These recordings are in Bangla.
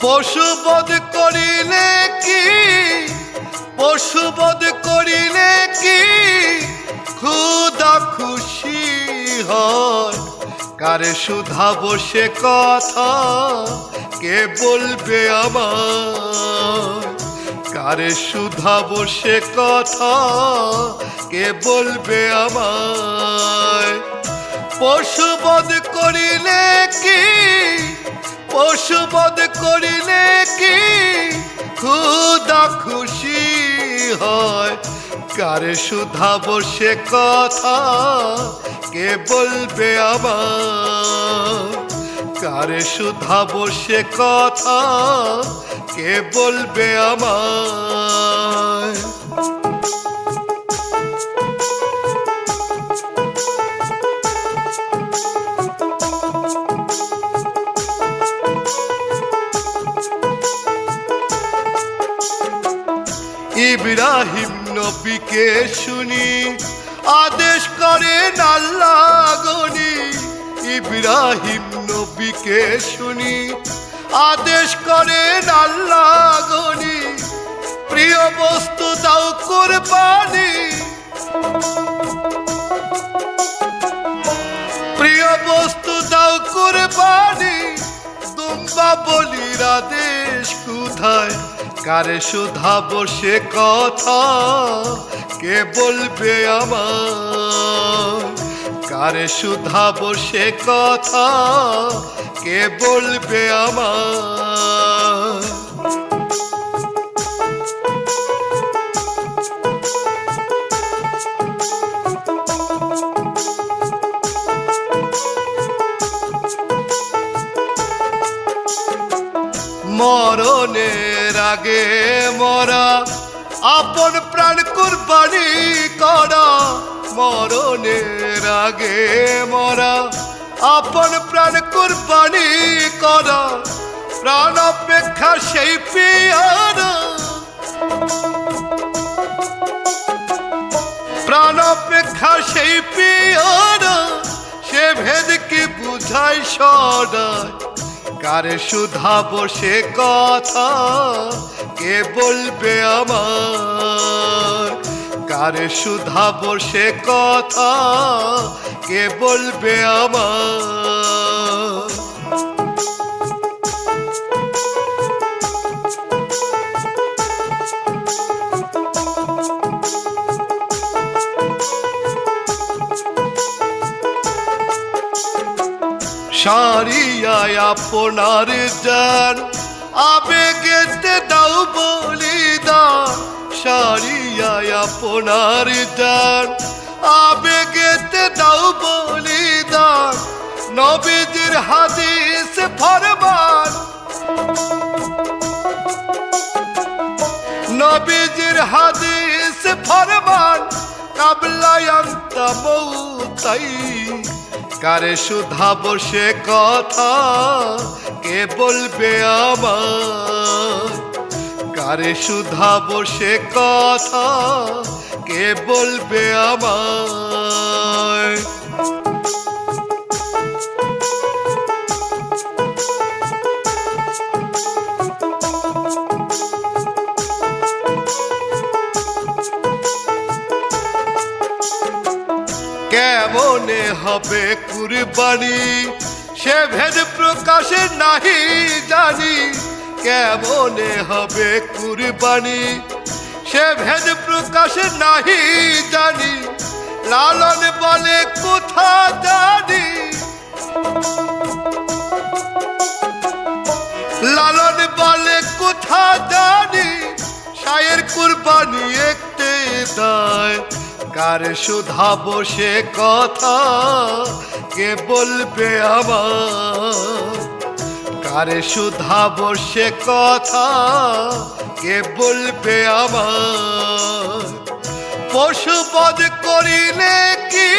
পশুবধ করিলে কি? পশুবধ করিলে কি? খুদা খুশি হয়। কারে সুধা বসে কথা? কে বলবে আমার? কারে সুধা বসে কথা? কে বলবে আমায়? পশুবধ করিলে কি? পশুবধ করিলে কি? খুদা খুশি হয়। কারে সুধা বসে কথা? কে বলবে আমার কারে সুধা বসে কথা? কে বলবে আমায় ইব্রাহিম নবীকে শুনি, আদেশ করেন আল্লাহ গনি। ইব্রাহিম নবীকে শুনি, আদেশ করেন আল্লাহ গনি। প্রিয় বস্তু দাও কোরবানি। প্রিয় বস্তু দাও কোরবানি। দুম্বা বলির আদেশ কোথায়? কারে শুধাব বসে কথা কে বলবে আমার? কারে শুধাব বসে কথা কে বলবে আমার? মরণের আগে মরা। আপন প্রাণ কুরবানি করা মরণের আগে মরা। আপন প্রাণ কুরবানি করা প্রাণ অপেক্ষা সেই পিয়ারা। প্রাণ অপেক্ষা সেই পিয়ারা, সে ভেদ কি বুঝায় সদায়? কারে সুধা বসে কথা। কে বলবে আমার? কারে সুধা বসে কথা? কে বলবে আমার? সারিয়ায় আপনার জান। আবেগেতে দাও বলিদান সারিয়ায় আপনার জান। আবেগেতে দাও বলিদান, নবীজির হাদিস ফরমান। নবীজির হাদিস ফরমান কাবলায়ন্ত মৌতাই কারে সুধা বসে কথা কে বলবে আমার? কারে সুধা বসে কথা কে বলবে আমার? হবে কুরবানি। সে ভেদ প্রকাশে নাহি জানি, কেমনে হবে কুরবানি? সে ভেদ প্রকাশে নাহি জানি, লালন বলে কোথা জানি? লালন বলে কোথা জানি, সায়ের কুরবানি একটে দায়। কার সুধা বসে কথা, কে বলবে আমার? কারে সুধা বসে কথা, কে বলবে আমার? পশুবধ করিলে কি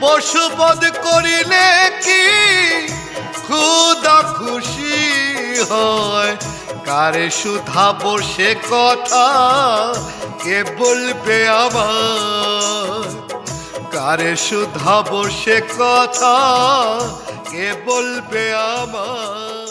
পশুবধ করিলে কি খুদা খুশি হয়। কারে সুধা বসে কথা কে বলবে আমার কারে শুধাবো সে কথা? কে বলবে আমার